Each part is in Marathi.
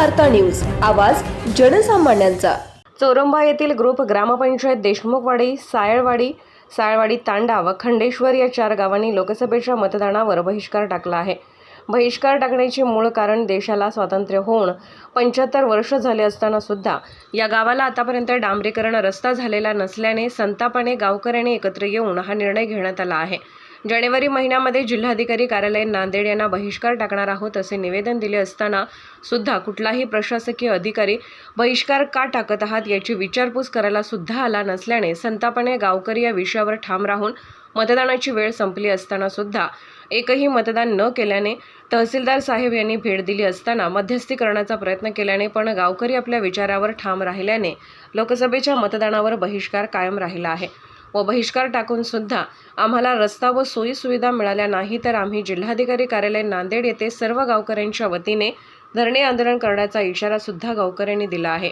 वार्ता न्यूज. आवाज जनसामान्यांचा. चोरंबा येथील ग्रुप ग्रामपंचायत देशमुखवाडी सायळवाडी सायळवाडी तांडा व खंडेश्वर या चार गावांनी लोकसभेच्या मतदानावर बहिष्कार टाकला आहे. बहिष्कार टाकण्याचे मूळ कारण देशाला स्वातंत्र्य होऊन पंच्याहत्तर वर्ष झाले असताना सुद्धा या गावाला आतापर्यंत डांबरीकरण रस्ता झालेला नसल्याने संतापाने गावकऱ्यांनी एकत्र येऊन हा निर्णय घेण्यात आला आहे. जानेवारी महिन्यामध्ये जिल्हाधिकारी कार्यालय नांदेड यांना बहिष्कार टाकणार आहोत असे निवेदन दिले असताना सुद्धा कुठलाही प्रशासकीय अधिकारी बहिष्कार का टाकत आहात याची विचारपूस करायला सुद्धा आला नसल्याने संतापाने गावकरी या विषयावर ठाम राहून मतदानाची वेळ संपली असताना सुद्धा एकही मतदान न केल्याने तहसीलदार साहेब यांनी भेट दिली असताना मध्यस्थी करण्याचा प्रयत्न केल्याने पण गावकरी आपल्या विचारावर ठाम राहिल्याने लोकसभेच्या मतदानावर बहिष्कार कायम राहिला आहे. व बहिष्कार टाकून सुद्धा आम्हाला रस्ता व सोयीसुविधा मिळाल्या नाही तर आम्ही जिल्हाधिकारी कार्यालय नांदेड येथे सर्व गावकऱ्यांच्या वतीने धरणे आंदोलन करण्याचा इशारा सुद्धा गावकऱ्यांनी दिला आहे.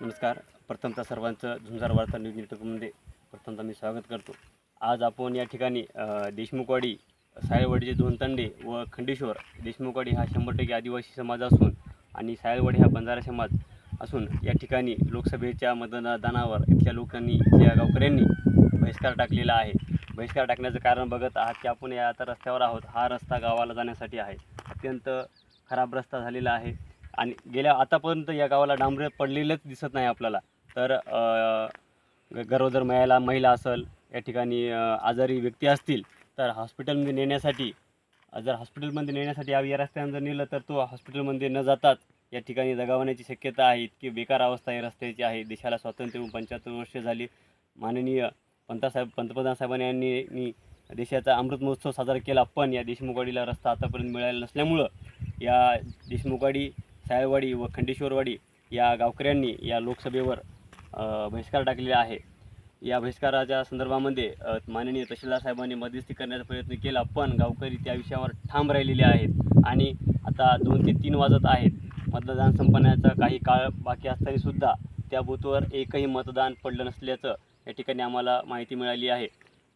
नमस्कार. प्रथमतः सर्वांचं झुंजार वार्ता न्यूज नेटवर्कमध्ये प्रथमतः मी स्वागत करतो. आज आपण या ठिकाणी देशमुखवाडी सायळवाडीचे दोन तंडे व खंडेश्वर देशमुखवाडी हा शंभर टक्के आदिवासी समाज असून आणि सायळवाडी हा बंजारा समाज असून या ठिकाणी लोकसभेच्या मतदानावर इथल्या लोकांनी इथल्या गावकऱ्यांनी बहिष्कार टाकलेला आहे. बहिष्कार टाकण्याचं कारण बघत आहात की आपण या आता रस्त्यावर आहोत. हा रस्ता गावाला जाण्यासाठी आहे. अत्यंत खराब रस्ता झालेला आहे आणि गेल्या आतापर्यंत या गावाला डांबरे पडलेलंच दिसत नाही आपल्याला. तर ग- गरोदर महिला महिला असेल या ठिकाणी आजारी व्यक्ती असतील तर हॉस्पिटलमध्ये नेण्यासाठी जर हॉस्पिटलमध्ये नेण्यासाठी या रस्त्यानं जर नेलं तर तो हॉस्पिटलमध्ये न जाताच या ठिकाणी दगावण्याची शक्यता आहे इतकी बेकार अवस्था या रस्त्याची आहे देशाला स्वातंत्र्य होऊन पंच्याहत्तर वर्ष झाली. माननीय पंतसाहेब पंतप्रधान साहेबांनी यांनी देशाचा अमृत महोत्सव साजरा केला पण या देशमुखवाडीला रस्ता आतापर्यंत मिळालेला नसल्यामुळं या देशमुखवाडी सायळवाडी व खंडेश्वरवाडी या गावकऱ्यांनी या लोकसभेवर बहिष्कार टाकलेला आहे. या बहिष्काराच्या संदर्भामध्ये माननीय तहसीलदार साहेबांनी मध्यस्थी करण्याचा प्रयत्न केला पण गावकरी त्या विषयावर ठाम राहिलेले आहेत आणि आता दोन ते तीन वाजत आहेत. मतदान संपण्याचा काही काळ बाकी असताना सुद्धा त्या बूथवर एकही मतदान पडलं नसल्याचं या ठिकाणी आम्हाला माहिती मिळाली आहे.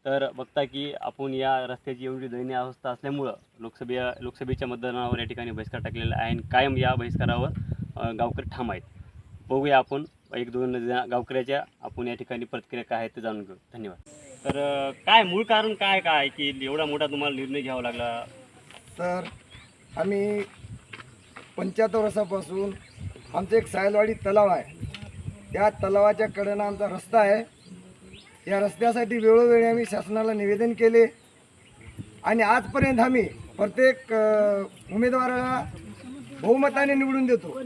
तर बघता की आपण या रस्त्याची एवढी दयनीय अवस्था असल्यामुळं लोकसभे लोकसभेच्या मतदानावर या ठिकाणी बहिष्कार टाकलेला आहे आणि कायम या बहिष्कारावर गावकरी ठाम आहेत. बघूया आपण एक दोन गावकऱ्याच्या आपण या ठिकाणी प्रतिक्रिया काय आहेत ते जाणून घेऊ. धन्यवाद. तर काय मूळ कारण काय काय की एवढा मोठा तुम्हाला निर्णय घ्यावा लागला? तर आम्ही पंच्याहत्तर वर्षापासून आमचं एक सायलवाडी तलाव आहे. त्या तलावाच्या कडेनं आमचा रस्ता आहे. या रस्त्यासाठी वेळोवेळी आम्ही शासनाला निवेदन केले. आणि आजपर्यंत आम्ही प्रत्येक उमेदवाराला बहुमताने निवडून देतो.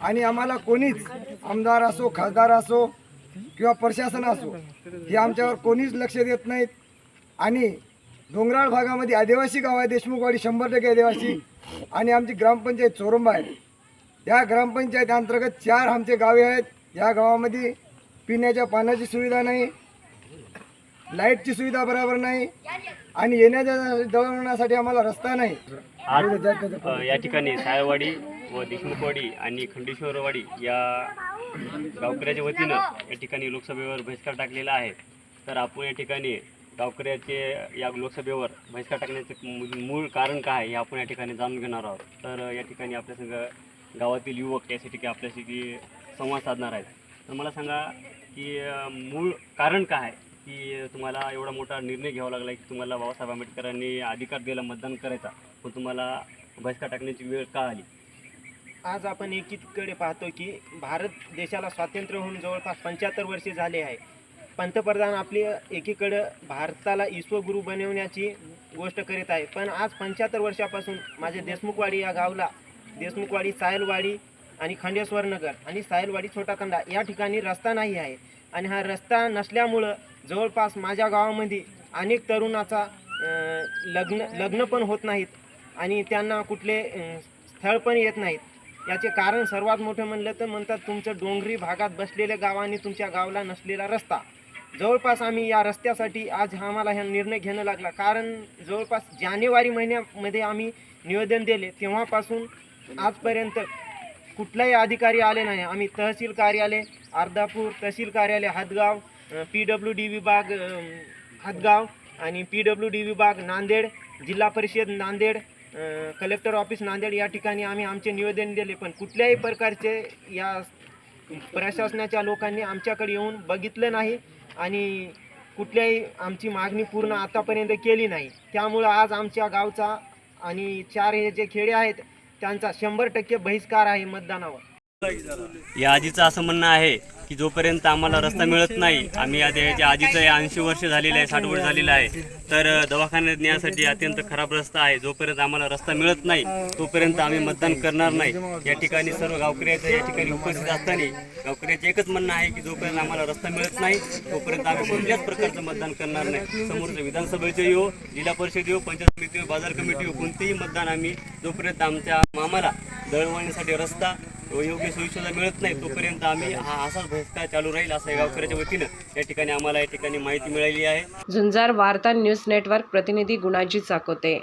आणि आम्हाला कोणीच आमदार असो खासदार असो किंवा प्रशासन असो हे आमच्यावर कोणीच लक्ष देत नाहीत. आणि डोंगराळ भागामध्ये आदिवासी गाव आहे देशमुखवाडी शंभर टक्के आदिवासी. आणि आमची ग्रामपंचायत चोरंबा आहे या ग्रामपंचायत अंतर्गत चार आमचे गावे आहेत. या गावामध्ये पिण्याच्या पाण्याची सुविधा नाही लाईटची सुविधा बरोबर नाही आणि येण्याच्या दळवण्यासाठी आम्हाला रस्ता नाही. आज या ठिकाणी सायवाडी व देशमुखवाडी आणि खंडेश्वरवाडी या गावकऱ्याच्या वतीनं या ठिकाणी लोकसभेवर बहिष्कार टाकलेला आहे. तर आपण या ठिकाणी गावकऱ्याचे या लोकसभेवर बहिष्कार टाकण्याचे मूळ कारण काय आहे हे आपण या ठिकाणी जाणून घेणार आहोत. तर या ठिकाणी आपल्या संग गावातील युवक यासाठी आपल्याशी संवाद साधणार आहेत. तर मला सांगा की मूळ कारण काय आहे की तुम्हाला एवढा मोठा निर्णय घ्यावा लागला की तुम्हाला बाबासाहेब आंबेडकरांनी अधिकार दिला मतदान करायचा पण तुम्हाला बहिष्कार टाकण्याची वेळ का आली? आज आपण एकीकडे पाहतो की भारत देशाला स्वातंत्र्य होऊन जवळपास पंच्याहत्तर वर्षे झाले आहे. पंतप्रधान आपली एकीकडं भारताला विश्वगुरू बनवण्याची गोष्ट करीत आहे. पण आज पंच्याहत्तर वर्षापासून माझे देशमुखवाडी या गावला देशमुखवाडी सायलवाडी आणि खंडेश्वर नगर आणि सायलवाडी छोटाखंडा या ठिकाणी रस्ता नाही आहे. आणि हा रस्ता नसल्यामुळं जवळपास माझ्या गावामध्ये अनेक तरुणाचा लग्न लग्न पण होत नाहीत आणि त्यांना कुठले स्थळ पण येत नाहीत. याचे कारण सर्वात मोठं म्हणलं तर म्हणतात तुमचं डोंगरी भागात बसलेल्या गावाने तुमच्या गावाला नसलेला रस्ता. जवळपास आम्ही या रस्त्यासाठी आज आम्हाला हा निर्णय घेणं लागला. कारण जवळपास जानेवारी महिन्यामध्ये आम्ही निवेदन दिले. तेव्हापासून आजपर्यंत कुठलाही अधिकारी आले नाही. आम्ही तहसील कार्यालय अर्धापूर तहसील कार्यालय हातगाव पी डब्ल्यू डी विभाग हदगाव हातगाव आणि पी डब्ल्यू डी विभाग नांदेड जिल्हा परिषद नांदेड कलेक्टर ऑफिस नांदेड या ठिकाणी आम्ही आमचे निवेदन दिले. पण कुठल्याही प्रकारचे या प्रशासनाच्या लोकांनी आमच्याकडे येऊन बघितलं नाही. आणि कुठल्याही आमची मागणी पूर्ण आतापर्यंत केली नाही. त्यामुळं आज आमच्या गावचा आणि चार हे जे खेडे आहेत त्यांचा शंभर टक्के बहिष्कार आहे मतदानावर. या आजीचं असं म्हणणं आहे की जोपर्यंत आम्हाला रस्ता मिळत नाही आम्ही आता याच्या आजीचं ऐंशी वर्ष झालेलं आहे साठ वर्ष झालेलं आहे तर दवाखान्यात नेण्यासाठी अत्यंत खराब रस्ता आहे. जोपर्यंत आम्हाला रस्ता मिळत नाही तोपर्यंत आम्ही मतदान करणार नाही. या ठिकाणी सर्व गावकऱ्याचं या ठिकाणी उपस्थित असताना गावकऱ्याचं एकच म्हणणं आहे की जोपर्यंत आम्हाला रस्ता मिळत नाही तोपर्यंत आम्ही कोणत्याच प्रकारचं मतदान करणार नाही. समोरचं विधानसभेचे येऊ जिल्हा परिषद येऊ पंचायत समिती येऊ बाजार कमिटी येऊ कोणतेही मतदान आम्ही जोपर्यंत आमच्या मामाला दळणवळणीसाठी रस्ता व योग्य सोयीसुविधा मिळत नाही तोपर्यंत आम्ही हा असाच बहिष्कार चालू राहील असं गावकऱ्याच्या वतीनं. या ठिकाणी आम्हाला या ठिकाणी माहिती मिळाली आहे. झुंजार वार्ता न्यूज नेटवर्क प्रतिनिधी गुणाजी चाकोते.